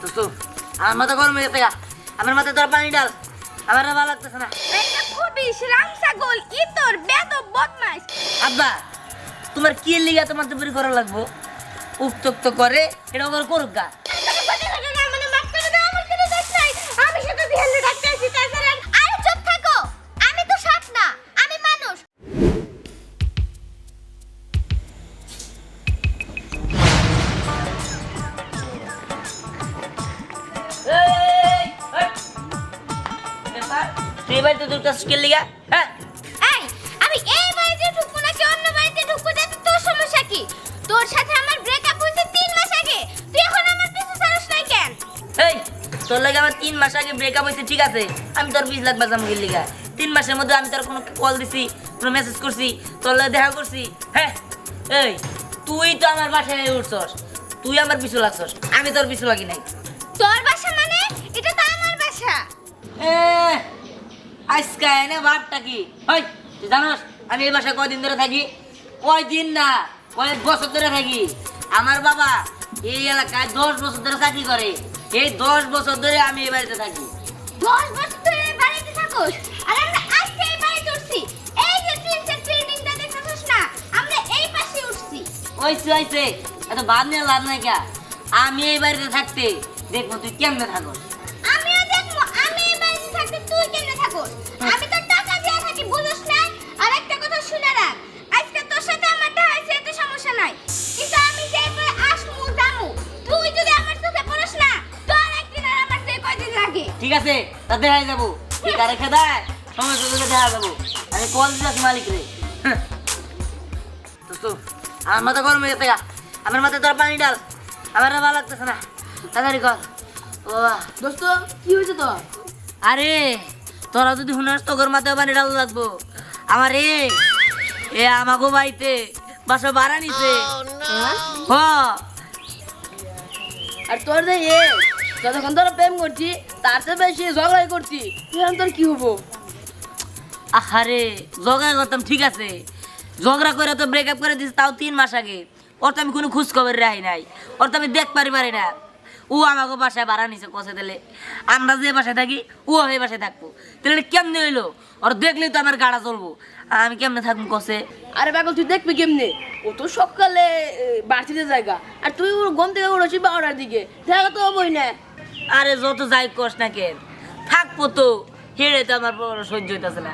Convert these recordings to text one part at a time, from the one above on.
দোস্ত আমার মাথা গরম হয়ে গেছে আমার মাথায় তোর পানি ডাল আমার ভালো লাগতেছে না। খুবই রাম ছাগল ইতর আব্বা তোমার কি লিগা তোমার দুপুরি করা লাগবো? উক্তক্ত করে এটা ওর করুক গা। তুই এবার তো দুটো স্কেল লিগা হ্যাঁ। এই আমি এই বাড়িতে ঢুকবো নাকি অন্য বাড়িতে ঢুকবো? তাতে তোর সমস্যা কি? তোর সাথে আমার ব্রেকআপ হয়েছে তিন মাস আগে। তুই এখন আমার পিছু ছাড়স নাই কেন? এই তোর লাগে আমার তিন মাস আগে ব্রেকআপ হয়েছে ঠিক আছে? আমি তোর বিশ লাখ বাজাম গেল লিগা তিন মাসের মধ্যে আমি তোর কোনো কল দিছি কোনো মেসেজ করছি তোর লাগে দেখা করছি হ্যাঁ? এই তুই তো আমার বাসায় উঠছস। তুই আমার পিছু লাগছস আমি তোর পিছু লাগি নাই। তোর বাসা মানে? এটা তো আমার বাসা। আজকে এনে ভাবটা কি? ওই তুই জানোস আমি এই বাসায় কয়দিন ধরে থাকি? কয়দিন না কয়েক বছর ধরে থাকি। আমার বাবা এই এলাকায় দশ বছর ধরে চাকরি করে। এই দশ বছর ধরে আমি এই বাড়িতে থাকি। দশ বছর ধরে এই বাড়িতে থাকোস? আর আমরা আজকে এই বাড়িতে উঠছি। এই যে ট্রেনটা ট্রেনিংটা দেখতেছিস না আমরা এই পাশে উঠছি। ওইছে ওইছে এত ভাব নিয়ে লাভ নাই কা? আমি এই বাড়িতে থাকতে দেখব তুই কেমনে থাকো তা দেখাই যাব। সময় দেখা যাব। আমি কল দিচ্ছি মালিক রে দোস্ত আমার মাথা গরম হয়ে গেছে আমার মাথায় তোর পানি ডাল আমার ভালো লাগতেছে না। তাড়াতাড়ি কর। বাবা। দোস্ত কি হয়েছে তো আরে তোরা যদি শুনাস তোর মাথায় পানি ডাল লাগবো। আমার এ এ আমাকে বাড়িতে বাসা ভাড়া নিছে। হ। আর তোর যে এ যতক্ষণ তোরা প্রেম করছি তার চেয়ে বেশি ঝগড়াই করছি। এখন তোর কি হব? আহারে ঝগড়া করতাম ঠিক আছে। ঝগড়া করে তো ব্রেকআপ করে দিস তাও তিন মাস আগে। ওর তো আমি কোনো খোঁজ খবর রাখি নাই। ওর তো আমি দেখ পারি পারি না। ও আমাকে বাসায় ভাড়া নিছে কষে দিলে। আমরা যে বাসায় থাকি ও ওই বাসায় থাকব। তাহলে কেমনে হইল? ওর দেখলেই তো আমার গাড়া চলবো আমি কেমনে থাকব কষে? আরে পাগল তুই দেখবি কেমনে? ও তো সকালে বাড়তিতে জায়গা। আর তুই ওর ঘুম থেকে উঠেছি বারোটার দিকে। দেখা তো হবই না। আরে যত যাই কস না কেন, থাকব তো। হেড়ে তো আমার সহ্য হইতেছে না।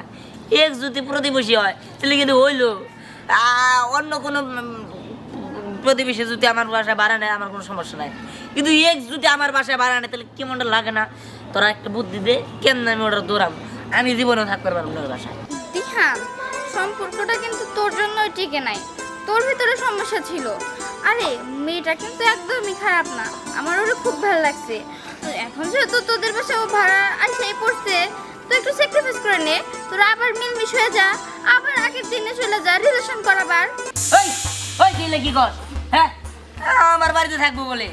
এক যদি প্রতিবেশী হয়, তাহলে কিন্তু হইল। অন্য কোনো প্রতিবেশী যদি আমার বাসায় বাড়া নেয়, আমার কোনো সমস্যা নাই। কিন্তু এক যদি আমার বাসায় বাড়া নেয়, তাহলে কেমনটা লাগে না? তোরা একটা বুদ্ধি দে, কেন আমি ওটা দৌড়াম আমি জীবনেও থাকতে পারব না বাসায়। দিহান, সম্পর্কটা কিন্তু তোর জন্যই টিকে নাই। তোর ভিতরে সমস্যা ছিল। আরে, মেয়েটা কিন্তু একদমই খারাপ না। আমার ওরে খুব ভালো লাগছে। এখন যেহেতু তোদের বাসা ও ভাড়া আইসাই পড়ছে তো একটু স্যাক্রিফাইস করে নে। তোরা আবার মিলমিশ হয়ে যা আবার আগের দিনে চলে যা রিলেশন করাবার। ওই ওই দিলে কি কর হ্যাঁ? আমার বাড়িতে থাকব বলে।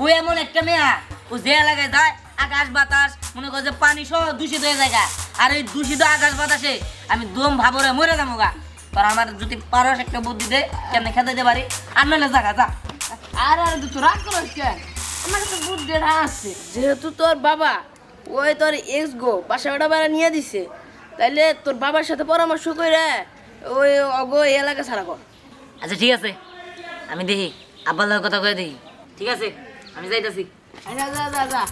ও এমন একটা মেয়া ও যে এলাকায় যায় আকাশ বাতাস মনে কর যে পানি সহ দূষিত হয়ে যায় আর ওই দূষিত আকাশ বাতাসে আমি দম ভাবরে মরে যাব গা। তোর আমার যদি পারস একটা বুদ্ধি দে কেমনে খেতে দিতে পারি? আর নাহলে জাগা যা। আর আর তুই রাগ করিস কেন? আমার কাছে বুদ্ধি আছে। যেহেতু তোর বাবা ওই তোর এক্স গো বাসা ভাড়া ভাড়া নিয়ে দিছে তাইলে তোর বাবার সাথে পরামর্শ করে ওই অগো এই এলাকা ছাড়া কর। আচ্ছা ঠিক আছে। আমি দেখি আব্বার লগে কথা কয়ে দেখি। ঠিক আছে? আমি যাইতাছি। যা যা যা যা।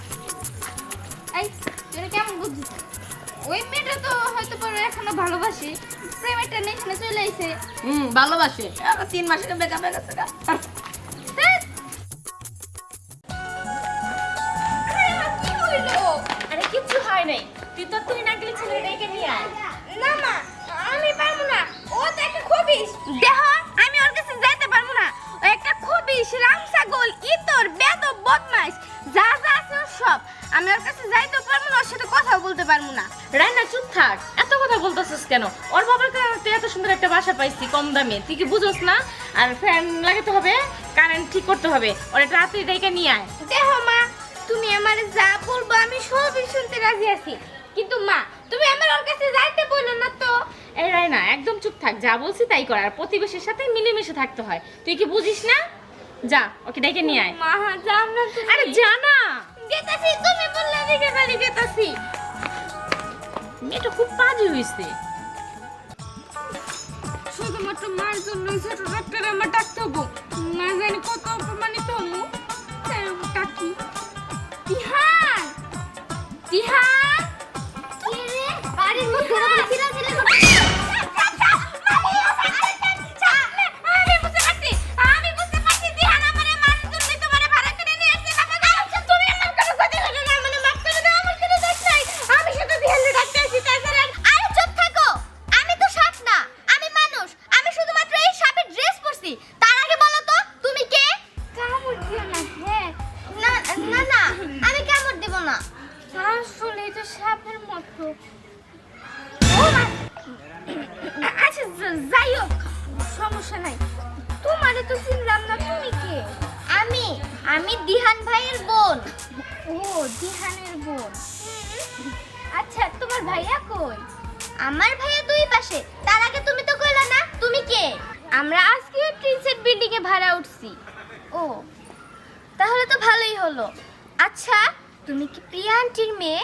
এই তুই কেমন বুঝছিস ওই মেয়েটা তো হয়তো পরে এখনও ভালোবাসি। প্রেমের টানে এখানে চলে আইছে। হুম ভালোবাসে। এখন তিন মাসের বেকআপ হয়ে দেহ আমি ওর কাছে যাইতে পারব না। একটা খবিস রাম ছাগল ইতর বেদব বদমাইশ যা যা আছে সব। আমি ওর কাছে যাইতে পারব না ওর সাথে কথাও বলতে পারব না। রান্না চুপ থাক। এত কথা বলতেছিস কেন? ওর বাবার কারণে তুই এত সুন্দর একটা বাসা পাইছি কম দামে। তুই কি বুঝোস না? আর ফ্যান লাগাতে হবে কারেন্ট ঠিক করতে হবে। ওর একটা রাত্রি ডেকে নিয়ে আয়। দেহ মা তুমি আমারে যা বলব আমি সবই শুনতে রাজি আছি। কিন্তু মা তুমি আমার ওর কাছে যাইতে এই রায়না একদম চুপ থাক যা বলছি তাই কর আর প্রতিবেশীর সাথে মিলেমিশে থাকতে হয়। তুই কি বুঝিস না? যা ওকে ডেকে নিয়ে আয়। মা যাও না আরে যা না! গেতাছি তুমি বললে দিকে বাড়ি গেতাছি মেয়েটা খুব বাজে হয়েছে শুধুমাত্র মার জন্যই ছোট ডাক্তার আমার ডাকতে হব। না জানি দিহানের বোন। আচ্ছা তোমার ভাইয়া কই? আমার ভাইয়া দুই পাশে। তার আগে তুমি তো কইলা না তুমি কে? আমরা আজকে প্রিন্সেস বিল্ডিং এ ভাড়া উঠছি। ও তাহলে তো ভালোই হলো। আচ্ছা তুমি কি প্রিয়া আন্টির মেয়ে?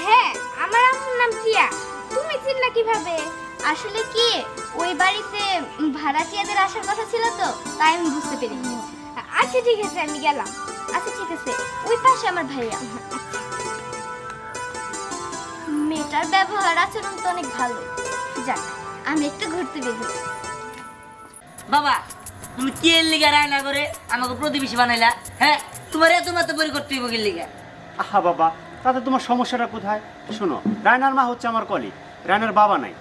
হ্যাঁ আমার আম্মুর নাম প্রিয়া। তুমি চিনলা কীভাবে? আসলে কি ওই বাড়িতে ভাড়াটিয়াদের আসার কথা ছিল তো তাই আমি বুঝতে পেরেছি। আচ্ছা ঠিক আছে আমি গেলাম। আচ্ছা ঠিক আছে। ওই পাশে আমার ভাইয়া মেয়েটার ব্যবহার আচরণ তো অনেক ভালো। যাক আমি একটু ঘুরতে বেরিয়ে বাবা তুমি কি এর লিগা রায়না করে আমাকে প্রতিবেশী বানাইলা হ্যাঁ? তোমার এত মাত্র পরি করতে হইব লিগা? আহা বাবা তাতে তোমার সমস্যাটা কোথায়? শোনো রায়নার মা হচ্ছে আমার কলি রায়নার বাবা নাই।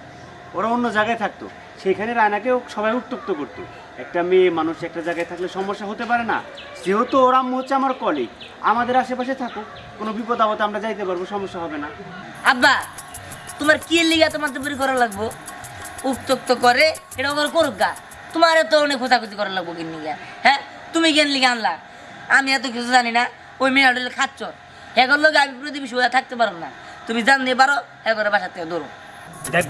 ওরা অন্য জায়গায় থাকতো সেখানে রায়নাকেও সবাই উত্তক্ত করতো। একটা মেয়ে মানুষ একটা জায়গায় থাকলে সমস্যা হতে পারে না। যেহেতু ওর আম্মু হচ্ছে আমার কলি আমাদের আশেপাশে থাকুক কোনো বিপদ আপদে আমরা যাইতে পারব সমস্যা হবে না। আব্বা তোমার কি লিগা তোমার তৈরি করা লাগবো? উত্তক্ত করে এটা ওর করুক গা। তোমার তো অনেক খোঁজাখুঁজি করা লাগবো কিন লিগা হ্যাঁ তুমি কেন লিগা আনলা? আমি এত কিছু জানি না ওই মেয়ে হলে খাচ্ছ এগোর লোক আমি প্রতিবেশী হয়ে থাকতে পারো না। তুমি জানতে পারো এগোরে বাসা থেকে দৌড়ো। দেখ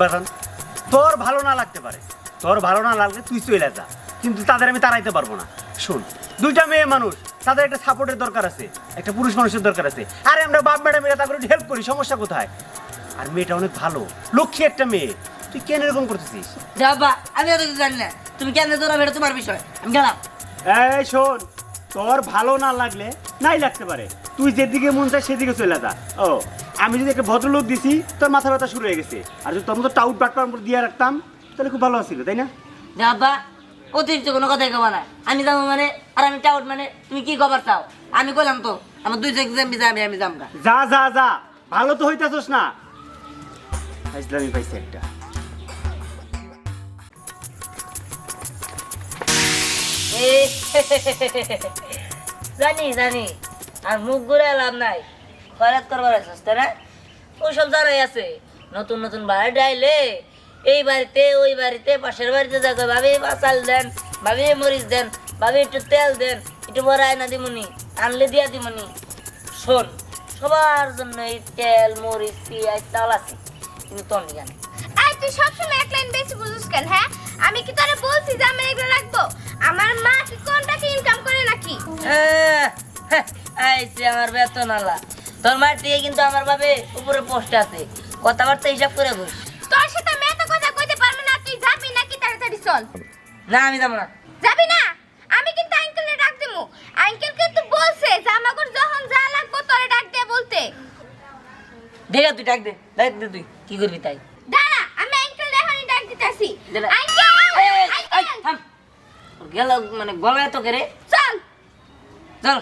তোর ভালো না লাগতে পারে। তোর ভালো না লাগলে তুই চলে যা। কিন্তু তাদের আমি তাড়াইতে পারব না। শোন দুইটা মেয়ে মানুষ তাদের একটা সাপোর্টের দরকার আছে একটা পুরুষ মানুষের দরকার আছে। আরে আমরা বাপ ম্যাডাম এরা তাকে হেল্প করি সমস্যা কোথায়? আর মেয়েটা অনেক ভালো লক্ষ্মী একটা মেয়ে। তুই কেন এরকম করতেছিস? যা আব্বা আমি কিছু জানি না। তুমি কেন দৌড়াবে এটা তোমার বিষয়? আমি গেলাম। এই শোন তোর ভালো না লাগলে নাই লাগতে পারে। তুই যেদিকে মন চায় সেদিকে চলে যা। ও আমি যদি একটা ভদ্রলোক দিছি তোর মাথা ব্যথা শুরু হয়ে গেছে। আর যদি তোর মতো টাউট বাটপার দিয়ে রাখতাম তাহলে খুব ভালো ছিল তাই না? যা আব্বা অতিরিক্ত কোনো কথাই কবা না আমি যাব মানে আর আমি টাউট মানে তুমি কি খবর চাও? আমি কইলাম তো আমার দুই এক্সাম বিজা আমি আমি যাম গা যা যা যা ভালো তো হইতাছস না। ফাইজলামি পাইছে একটা। জানি জানি আর মুখ ঘুরে লাভ নাই। খয়রাত করবার আছে না? আছে। নতুন নতুন বাড়ি ডাইলে এই বাড়িতে ওই বাড়িতে পাশের বাড়িতে যাকে ভাবি চাল দেন ভাবি মরিচ দেন ভাবি একটু তেল দেন একটু বড় আয়না দিমুনি আনলে দিয়া দিমুনি। শোন সবার জন্য এই তেল মরিচ পেঁয়াজ চাল আছে কিন্তু তোর জানে এই তুই সবসময় এক লাইন বেশি বুঝিস কেন হ্যাঁ? আমি কি তোরে বলছি যে আমি এগুলো রাখব? আমার মা কি কোনটাকে ইনকাম করে নাকি? আমার বেতন আলা তোর মার থেকে কিন্তু আমার ভাবে উপরে পোস্ট আছে। কথাবার্তা হিসাব করে ঘুষ তোর সাথে চল। না আমি যাব না। যাবি না? আমি কিন্তু আঙ্কেলে ডাক দেবো। আঙ্কেল কিন্তু বলছে যে আমাকে যখন যা লাগবে তোরে ডাক দে বলতে। দেখে তুই ডাক দে। ডাক দে তুই। কি করবি তাই? দাঁড়া আমি আঙ্কেল এখনই ডাক দিতেছি। আঙ্কেল! থাম। গেল মানে গলায় তো কেরে চল। চল।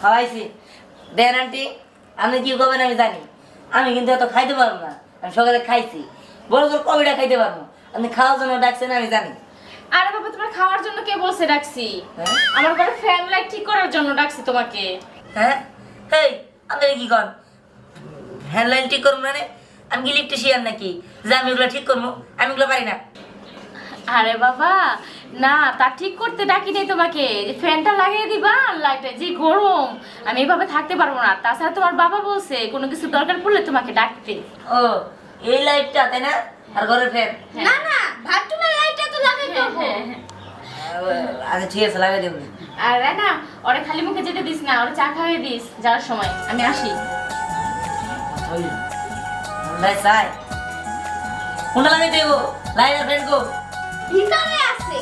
খাওয়াইছি দেন আন্টি আপনি কি করবেন আমি জানি। আমি কিন্তু এত খাইতে পারব না। আমি সকালে খাইছি। বড় তোর কবিটা খাইতে পারব। আপনি খাওয়ার জন্য ডাকছেন আমি জানি। আরে বাবা তোমার খাওয়ার জন্য কে বলছে ডাকছি? হ্যাঁ? আমার ঘরে ফ্যান লাইট ঠিক করার জন্য ডাকছি তোমাকে। হ্যাঁ? হেই আপনি কি কন? হ্যান্ডলাইন ঠিক করব মানে? আমি কি ইলেকট্রিশিয়ান নাকি? যে আমি ওগুলো ঠিক করব আমি ওগুলো পারি না। আরে বাবা না তা ঠিক করতে ডাকি নেই তোমাকে। যে ফ্যানটা লাগিয়ে দিবা লাইটে যে গরম আমি এভাবে থাকতে পারব না। তাছাড়া তোমার বাবা বলছে কোনো কিছু দরকার পড়লে তোমাকে ডাকতে। ও এই লাইটটা তাই না? আর ঘরের ফ্যান? না না বাথরুমের লাইটটা তো লাগাই হ্যাঁ দেবো হ্যাঁ হ্যাঁ। আচ্ছা ঠিক আছে লাগাই দেবো। আর না ওরে খালি মুখে যেতে দিস না ওরে চা খাওয়াই দিস যাওয়ার সময়। আমি আসি। কোনটা লাগাই দেবো? লাইট আর ফ্যান গো ভিতরে আছে।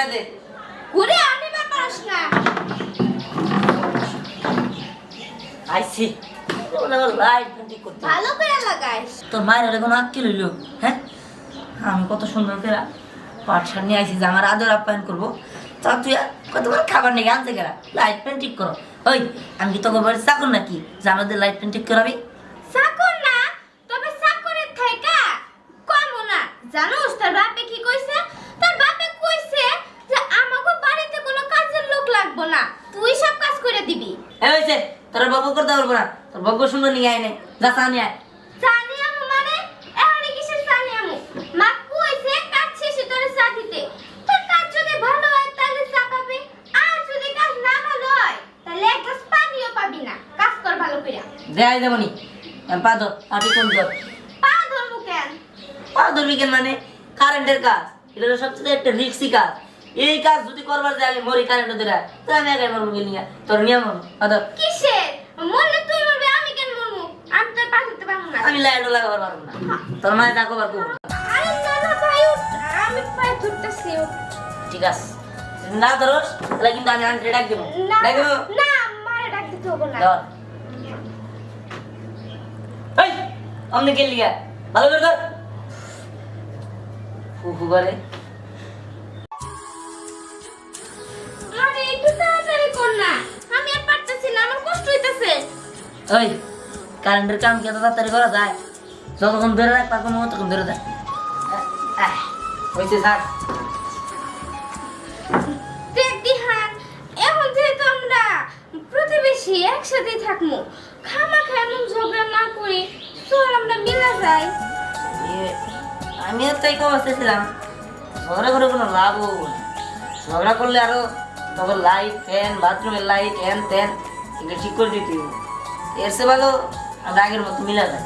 ঘুরাই দে ঘুরে আনিবার পারস না। আইছি। লাইট ঠিক করতে। ভালো করে লাগাইস। তোর মায়ের কোনো হ্যাঁ? আমি কত সুন্দর করে পাঠশাল নিয়ে আইছি যে আমার আদর আপ্যায়ন করব। তা তুই কত বড় খাবার নিয়ে আনতে গেলা? লাইট পেন ঠিক করো। ওই আমি কি তোকে বাড়ি চাকর নাকি? যে আমাদের লাইট পেন ঠিক করাবি চাকর না তবে চাকরের থাইকা কম না জানোস তার বাপে কি কইছে তার বাপে কইছে যে আমাগো বাড়িতে কোনো কাজের লোক লাগবো না তুই সব কাজ করে দিবি এ হয়েছে তোর বব্য করতে পারব না তোর বব্য সুন্দর নিয়ে আয় নে যা চা নিয়ে আয়। মানে হয় হয় দেয় পা ধর আটি কোন ধর? পা ধরবো কেন? পা ধরবি কেন মানে? কারেন্টের কাজ। এটা সবচেয়ে একটা রিক্সি কাজ। এই কাজ যদি করবার যায় আমি মরি কারেন্ট ধরে তো আমি মরবো গেলি তোর নিয়ে মরবো আদর কিসের মরলে তুই মরবি আমি কেন মরবো আমি তোর পা ধরতে পারব না আমি লাইটও লাগাবার পারব না। তোর মায়ের ডাকো বার করব আরে না না ভাই আমি পায়ে ধরতেছি ঠিক আছে। না ধরোস তাহলে কিন্তু আমি আন্টি ডাক দেবো। ডাক দেবো? না মারে ডাক দিতে হবে না। এই অমনি গেলি গা। ভালো করে ধর। ফুফু করে আরে একটু তাড়াতাড়ি কর না। আমি আর পারতেছি না আমার কষ্ট হইতেছে। ওই কারেন্টের কাম কি এত তাড়াতাড়ি করা যায়? যতক্ষণ ধরে রাখ তখন ততক্ষণ ধরে দেয় হয়েছে স্যার প্রতিবেশী একসাথেই থাকব খামা এমন ঝগড়া না করি চল আমরা মিলা যাই। আমিও তাই কমাচ্ছিলাম ঝগড়া করে কোনো লাভ হব না। ঝগড়া করলে আরও তখন লাইট ফ্যান বাথরুমের লাইট হ্যান ত্যান এগুলো ঠিক করে দিতে। এর সে ভালো আগের মতো মিলা যায়